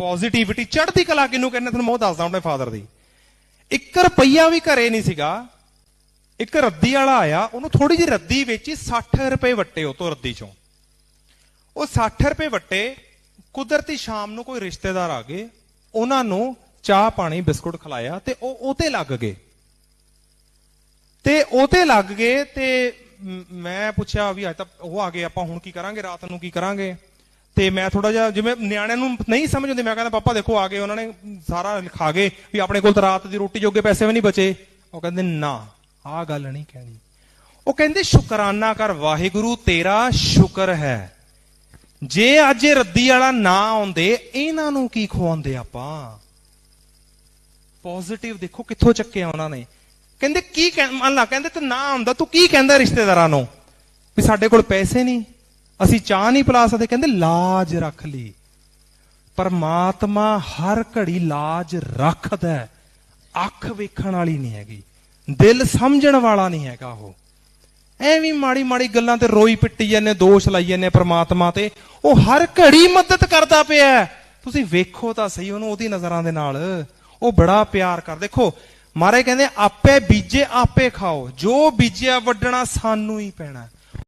Positivity ਚੜ੍ਹਦੀ ਕਲਾ ਕਿਹਨੂੰ ਕਹਿੰਦੇ ਤੁਹਾਨੂੰ ਮੈਂ ਉਹ ਦੱਸਦਾ ਆਪਣੇ ਫਾਦਰ ਦੀ। 1 ਰੁਪਈਆ ਵੀ ਘਰੇ ਨਹੀਂ ਸੀਗਾ। ਇੱਕ ਰੱਦੀ ਵਾਲਾ ਆਇਆ, ਉਹਨੂੰ ਥੋੜੀ ਜਿਹੀ ਰੱਦੀ ਵੇਚੀ 60 ਰੁਪਏ ਵੱਟੇ ਉਹ ਤੋਂ ਰੱਦੀ ਚੋਂ। ਉਹ 60 ਰੁਪਏ ਵੱਟੇ, ਕੁਦਰਤੀ ਸ਼ਾਮ ਨੂੰ ਕੋਈ ਰਿਸ਼ਤੇਦਾਰ ਆ ਗਏ, ਉਹਨਾਂ ਨੂੰ ਚਾਹ ਪਾਣੀ, ਬਿਸਕੁਟ ਖਿਲਾਇਆ ਤੇ ਉਹ ਉਹਤੇ ਲੱਗ ਗਏ। ਤੇ ਉਹਤੇ ਲੱਗ ਗਏ ਤੇ ਮ- ਮੈਂ ਪੁੱਛਿਆ ਵੀ ਅੱਜ ਤਾਂ ਉਹ ਆ ਗਏ, ਆਪਾਂ ਹੁਣ ਕੀ ਕਰਾਂਗੇ, ਰਾਤ ਨੂੰ ਕੀ ਕਰਾਂਗੇ? ਤੇ ਮੈਂ ਥੋੜਾ ਜਿਹਾ ਜਿਵੇਂ ਨਿਆਣਿਆਂ ਨੂੰ ਨਹੀਂ ਸਮਝ ਆਉਂਦੀ, ਮੈਂ ਕਹਿੰਦਾ, ਪਾਪਾ, ਦੇਖੋ, ਆ ਗਏ ਉਹਨਾਂ ਨੇ ਸਾਰਾ ਲਿਖਾ ਗਏ ਵੀ ਆਪਣੇ ਕੋਲ ਤਾਂ ਰਾਤ ਦੀ ਰੋਟੀ ਜੋਗੇ ਪੈਸੇ ਵੀ ਨਹੀਂ ਬਚੇ। ਉਹ ਕਹਿੰਦੇ, ਨਾ ਆਹ ਗੱਲ ਨਹੀਂ ਕਹਿਣੀ। ਉਹ ਕਹਿੰਦੇ, ਸ਼ੁਕਰਾਨਾ ਕਰ, ਵਾਹਿਗੁਰੂ, ਤੇਰਾ ਸ਼ੁਕਰ ਹੈ। ਜੇ ਅੱਜ ਇਹ ਰੱਦੀ ਵਾਲਾ ਨਾ ਆਉਂਦੇ, ਇਹਨਾਂ ਨੂੰ ਕੀ ਖਵਾਉਂਦੇ ਆਪਾਂ? ਪੋਜ਼ਿਟਿਵ ਦੇਖੋ ਕਿੱਥੋਂ ਚੱਕਿਆ ਉਹਨਾਂ ਨੇ। ਕਹਿੰਦੇ, ਕੀ ਕਹਿ- ਮੰਨ ਲਾ, ਕਹਿੰਦੇ, ਤੇ ਨਾ ਆਉਂਦਾ, ਤੂੰ ਕੀ ਕਹਿੰਦਾ ਰਿਸ਼ਤੇਦਾਰਾਂ ਨੂੰ? ਵੀ ਸਾਡੇ ਕੋਲ ਪੈਸੇ ਨਹੀਂ। ਅਸੀਂ ਚਾਹ ਨਹੀਂ ਪਿਲਾ ਸਕਦੇ, ਕਹਿੰਦੇ ਲਾਜ ਰੱਖ ਲਈ। ਪਰਮਾਤਮਾ ਹਰ ਘੜੀ ਲਾਜ ਰੱਖਦਾ ਅੱਖ ਵੇਖਣ ਵਾਲੀ ਨਹੀਂ ਹੈਗੀ, ਦਿਲ ਸਮਝਣ ਵਾਲਾ ਨਹੀਂ ਹੈਗਾ ਉਹ। ਐਵੇਂ ਮਾੜੀ ਮਾੜੀ ਗੱਲਾਂ ਤੇ ਰੋਈ ਪਿੱਟੀ ਜਾਂਦੇ, ਦੋਸ਼ ਲਾਈ ਜਾਂਦੇ ਪਰਮਾਤਮਾ ਤੇ। ਉਹ ਹਰ ਘੜੀ ਮਦਦ ਕਰਦਾ ਪਿਆ ਤੁਸੀਂ ਵੇਖੋ ਤਾਂ ਸਹੀ ਉਹਨੂੰ ਉਹਦੀ ਨਜ਼ਰਾਂ ਦੇ ਨਾਲ। ਉਹ ਬੜਾ ਪਿਆਰ ਕਰ, ਦੇਖੋ ਮਾਰੇ ਕਹਿੰਦੇ, ਆਪੇ ਬੀਜੇ, ਆਪੇ ਖਾਓ। ਜੋ ਬੀਜਿਆ, ਵੱਢਣਾ ਸਾਨੂੰ ਹੀ ਪੈਣਾ।